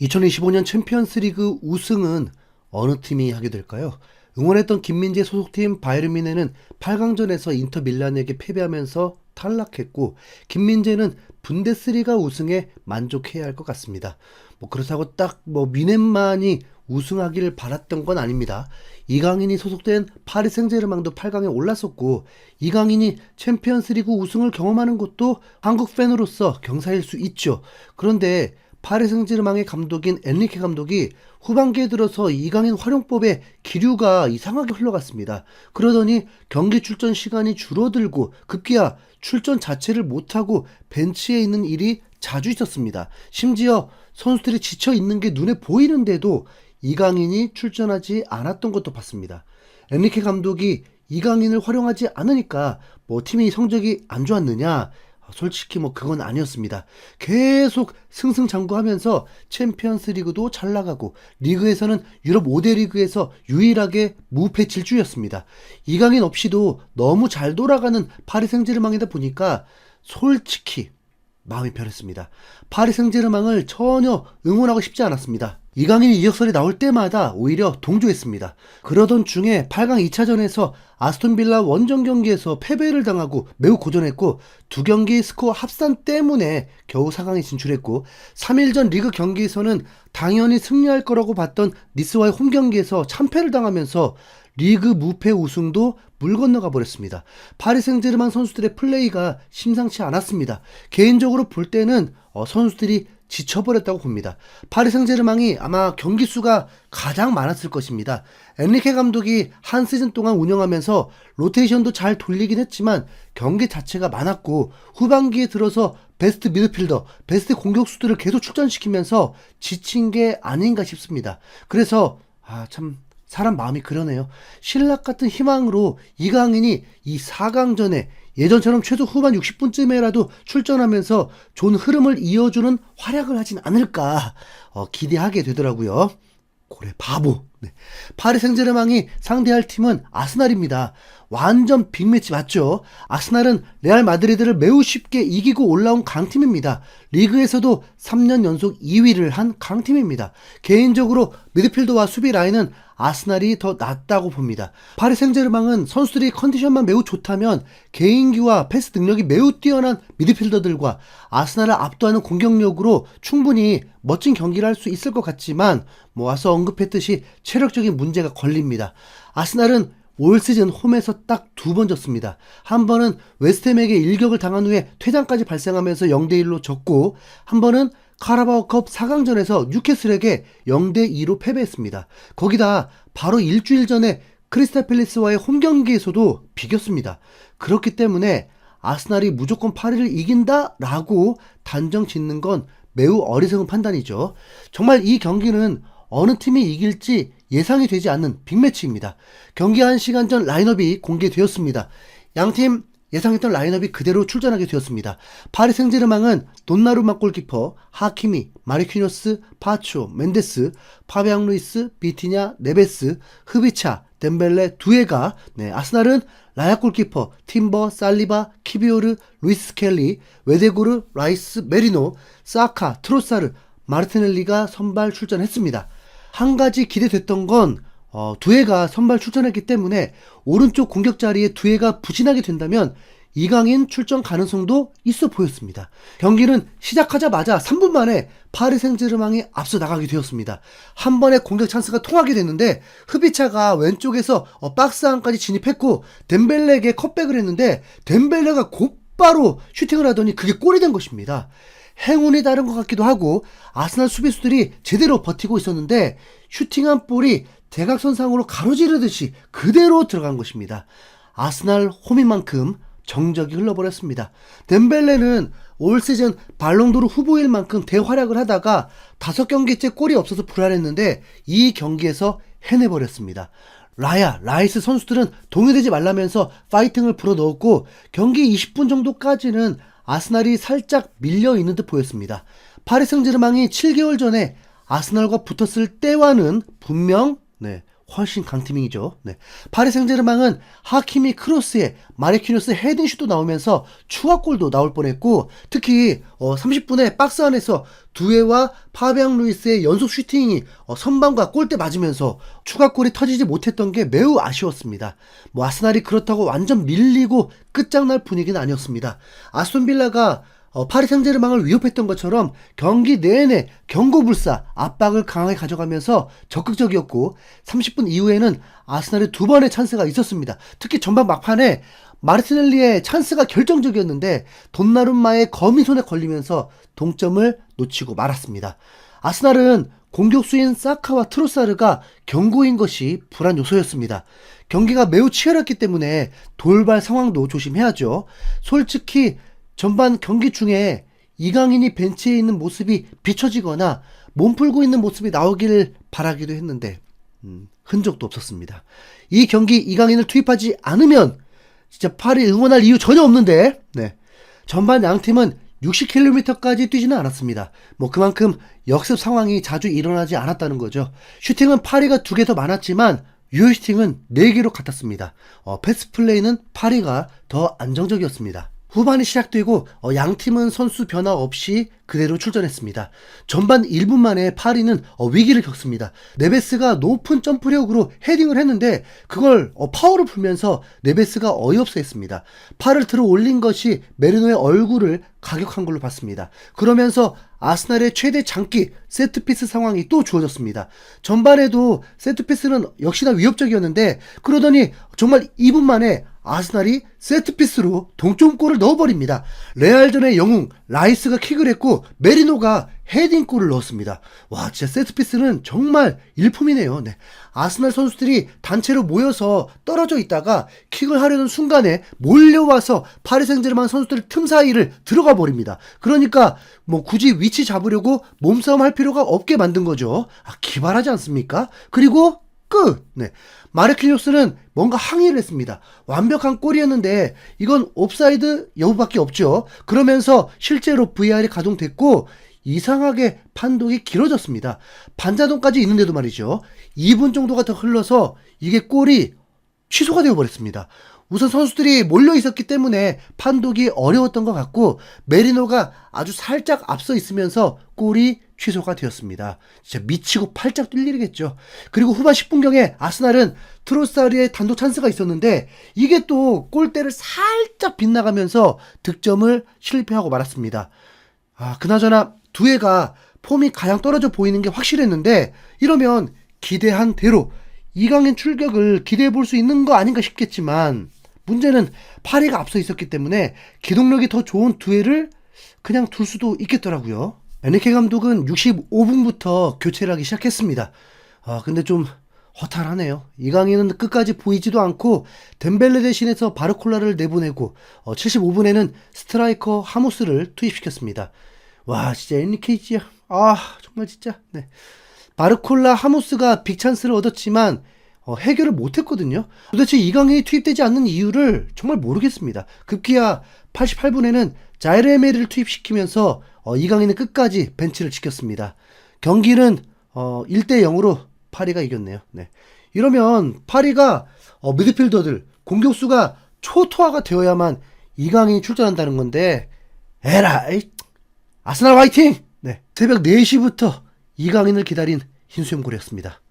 2025년 챔피언스리그 우승은 어느 팀이 하게 될까요? 응원했던 김민재 소속팀 바이에른 뮌헨은 8강전에서 인터 밀란에게 패배하면서 탈락했고 김민재는 분데스리가 우승에 만족해야 할 것 같습니다. 뭐 그렇다고 딱뭐 미넨만이 우승하기를 바랐던 건 아닙니다. 이강인이 소속된 파리 생제르맹도 8강에 올랐었고 이강인이 챔피언스리그 우승을 경험하는 것도 한국 팬으로서 경사일 수 있죠. 그런데 파리 생제르맹의 감독인 엔리케 감독이 후반기에 들어서 이강인 활용법에 기류가 이상하게 흘러갔습니다. 그러더니 경기 출전 시간이 줄어들고 급기야 출전 자체를 못하고 벤치에 있는 일이 자주 있었습니다. 심지어 선수들이 지쳐 있는 게 눈에 보이는데도 이강인이 출전하지 않았던 것도 봤습니다. 엔리케 감독이 이강인을 활용하지 않으니까 뭐 팀이 성적이 안 좋았느냐? 솔직히 뭐 그건 아니었습니다. 계속 승승장구하면서 챔피언스 리그도 잘 나가고 리그에서는 유럽 5대 리그에서 유일하게 무패 질주였습니다. 이강인 없이도 너무 잘 돌아가는 파리 생제르맹이다 보니까 솔직히 마음이 편했습니다. 파리 생제르맹을 전혀 응원하고 싶지 않았습니다. 이강인이 이적설이 나올 때마다 오히려 동조했습니다. 그러던 중에 8강 2차전에서 아스톤빌라 원정 경기에서 패배를 당하고 매우 고전했고 두 경기 스코어 합산 때문에 겨우 4강에 진출했고 3일 전 리그 경기에서는 당연히 승리할 거라고 봤던 니스와의 홈 경기에서 참패를 당하면서 리그 무패 우승도 물 건너가 버렸습니다. 파리 생제르맹 선수들의 플레이가 심상치 않았습니다. 개인적으로 볼 때는 어, 선수들이 지쳐버렸다고 봅니다. 파리 생제르맹이 아마 경기 수가 가장 많았을 것입니다. 엔리케 감독이 한 시즌 동안 운영하면서 로테이션도 잘 돌리긴 했지만 경기 자체가 많았고 후반기에 들어서 베스트 미드필더, 베스트 공격수들을 계속 출전시키면서 지친 게 아닌가 싶습니다. 그래서 아 참 사람 마음이 그러네요. 신락 같은 희망으로 이강인이 이 4강전에 예전처럼 최소 후반 60분쯤에라도 출전하면서 좋은 흐름을 이어주는 활약을 하진 않을까 어, 기대하게 되더라고요. 고래 바보. 네. 파리 생제르맹이 상대할 팀은 아스날입니다. 완전 빅매치 맞죠? 아스날은 레알 마드리드를 매우 쉽게 이기고 올라온 강팀입니다. 리그에서도 3년 연속 2위를 한 강팀입니다. 개인적으로 미드필더와 수비 라인은 아스날이 더 낫다고 봅니다. 파리 생제르맹은 선수들이 컨디션만 매우 좋다면 개인기와 패스 능력이 매우 뛰어난 미드필더들과 아스날을 압도하는 공격력으로 충분히 멋진 경기를 할 수 있을 것 같지만 뭐 와서 언급했듯이 체력적인 문제가 걸립니다. 아스날은 올 시즌 홈에서 딱 두 번 졌습니다. 한 번은 웨스트햄에게 일격을 당한 후에 퇴장까지 발생하면서 0대1로 졌고 한 번은 카라바오컵 4강전에서 뉴캐슬에게 0대2로 패배했습니다. 거기다 바로 일주일 전에 크리스탈 팰리스와의 홈 경기에서도 비겼습니다. 그렇기 때문에 아스날이 무조건 파리를 이긴다라고 단정 짓는 건 매우 어리석은 판단이죠. 정말 이 경기는 어느 팀이 이길지 예상이 되지 않는 빅매치입니다. 경기 1시간 전 라인업이 공개되었습니다. 양팀 예상했던 라인업이 그대로 출전하게 되었습니다. 파리 생제르맹은 돈나루마 골키퍼, 하키미, 마리퀴노스, 파초, 멘데스, 파베앙 루이스, 비티냐, 네베스, 흐비차, 덴벨레, 두에가, 네, 아스날은 라약 골키퍼, 팀버, 살리바, 키비오르, 루이스 스켈리, 웨데고르, 라이스, 메리노, 사카, 트로사르, 마르티넬리가 선발 출전했습니다. 한 가지 기대됐던 건 어, 두해가 선발 출전했기 때문에 오른쪽 공격 자리에 두해가 부진하게 된다면 이강인 출전 가능성도 있어 보였습니다. 경기는 시작하자마자 3분 만에 파리 생제르맹이 앞서 나가게 되었습니다. 한 번의 공격 찬스가 통하게 됐는데 흐비차가 왼쪽에서 어, 박스 안까지 진입했고 덴벨레에게 컷백을 했는데 덴벨레가 곧바로 슈팅을 하더니 그게 골이 된 것입니다. 행운이 다른 것 같기도 하고 아스날 수비수들이 제대로 버티고 있었는데 슈팅한 볼이 대각선상으로 가로지르듯이 그대로 들어간 것입니다. 아스날 홈인 만큼 정적이 흘러버렸습니다. 덴벨레는 올 시즌 발롱도르 후보일 만큼 대활약을 하다가 다섯 경기째 골이 없어서 불안했는데 이 경기에서 해내버렸습니다. 라야, 라이스 선수들은 동요되지 말라면서 파이팅을 불어넣었고 경기 20분 정도까지는 아스날이 살짝 밀려 있는 듯 보였습니다. 파리 생제르맹이 7개월 전에 아스날과 붙었을 때와는 분명 네, 훨씬 강팀이죠. 네. 파리 생제르맹은 하키미 크로스에 마레키노스 헤딩슛도 나오면서 추가골도 나올 뻔했고 특히 어, 30분에 박스 안에서 두에와 파비앙 루이스의 연속 슈팅이 어, 선방과 골대 맞으면서 추가골이 터지지 못했던 게 매우 아쉬웠습니다. 뭐 아스날이 그렇다고 완전 밀리고 끝장날 분위기는 아니었습니다. 아스톤빌라가 어, 파리 생제르맹을 위협했던 것처럼 경기 내내 경고불사 압박을 강하게 가져가면서 적극적이었고 30분 이후에는 아스날의 두 번의 찬스가 있었습니다. 특히 전반 막판에 마르티넬리의 찬스가 결정적이었는데 돈나룸마의 거미 손에 걸리면서 동점을 놓치고 말았습니다. 아스날은 공격수인 사카와 트로사르가 경고인 것이 불안 요소였습니다. 경기가 매우 치열했기 때문에 돌발 상황도 조심해야죠. 솔직히 전반 경기 중에 이강인이 벤치에 있는 모습이 비춰지거나 몸 풀고 있는 모습이 나오길 바라기도 했는데 음, 흔적도 없었습니다. 이 경기 이강인을 투입하지 않으면 진짜 파리 응원할 이유 전혀 없는데 네. 전반 양 팀은 60km까지 뛰지는 않았습니다. 뭐 그만큼 역습 상황이 자주 일어나지 않았다는 거죠. 슈팅은 파리가 두 개 더 많았지만 유효 슈팅은 4개로 같았습니다. 어, 패스 플레이는 파리가 더 안정적이었습니다. 후반이 시작되고 어, 양 팀은 선수 변화 없이 그대로 출전했습니다. 전반 1분 만에 파리는 어, 위기를 겪습니다. 네베스가 높은 점프력으로 헤딩을 했는데 그걸 어, 파워를 풀면서 네베스가 어이없어 했습니다. 팔을 들어 올린 것이 메르노의 얼굴을 가격한 걸로 봤습니다. 그러면서 아스날의 최대 장기 세트피스 상황이 또 주어졌습니다. 전반에도 세트피스는 역시나 위협적이었는데 그러더니 정말 2분 만에 아스날이 세트피스로 동점골을 넣어버립니다. 레알전의 영웅 라이스가 킥을 했고 메리노가 헤딩골을 넣었습니다. 와 진짜 세트피스는 정말 일품이네요. 네. 아스날 선수들이 단체로 모여서 떨어져 있다가 킥을 하려는 순간에 몰려와서 파리 생제르맹 선수들 틈 사이를 들어가 버립니다. 그러니까 뭐 굳이 위치 잡으려고 몸싸움 할 필요가 없게 만든 거죠. 아, 기발하지 않습니까? 그리고 끝! 네. 마르키뉴스는 뭔가 항의를 했습니다. 완벽한 골이었는데 이건 옵사이드 여부밖에 없죠. 그러면서 실제로 VR이 가동됐고 이상하게 판독이 길어졌습니다. 반자동까지 있는데도 말이죠. 2분 정도가 더 흘러서 이게 골이 취소가 되어버렸습니다. 우선 선수들이 몰려 있었기 때문에 판독이 어려웠던 것 같고 메리노가 아주 살짝 앞서 있으면서 골이 취소가 되었습니다. 진짜 미치고 팔짝 뛸 일이겠죠. 그리고 후반 10분경에 아스날은 트로사르의 단독 찬스가 있었는데 이게 또 골대를 살짝 빗나가면서 득점을 실패하고 말았습니다. 아, 그나저나 두해가 폼이 가장 떨어져 보이는 게 확실했는데 이러면 기대한 대로 이강인 출격을 기대해 볼 수 있는 거 아닌가 싶겠지만 문제는 파리가 앞서 있었기 때문에 기동력이 더 좋은 두해를 그냥 둘 수도 있겠더라고요. 에네케 감독은 65분부터 교체를 하기 시작했습니다. 아, 근데 좀 허탈하네요. 이강인은 끝까지 보이지도 않고 덴벨레 대신해서 바르콜라를 내보내고 어, 75분에는 스트라이커 하모스를 투입시켰습니다. 와, 진짜 에니케이지야. 아, 정말 진짜. 네. 바르콜라 하모스가 빅찬스를 얻었지만 어, 해결을 못했거든요. 도대체 이강인이 투입되지 않는 이유를 정말 모르겠습니다. 급기야 88분에는 자이레메를 투입시키면서 어, 이강인은 끝까지 벤치를 지켰습니다. 경기는 어, 1대 0으로 파리가 이겼네요. 네. 이러면 파리가 어, 미드필더들 공격수가 초토화가 되어야만 이강인이 출전한다는 건데 에라이 아스날 화이팅! 네. 새벽 4시부터 이강인을 기다린 흰수염고리였습니다.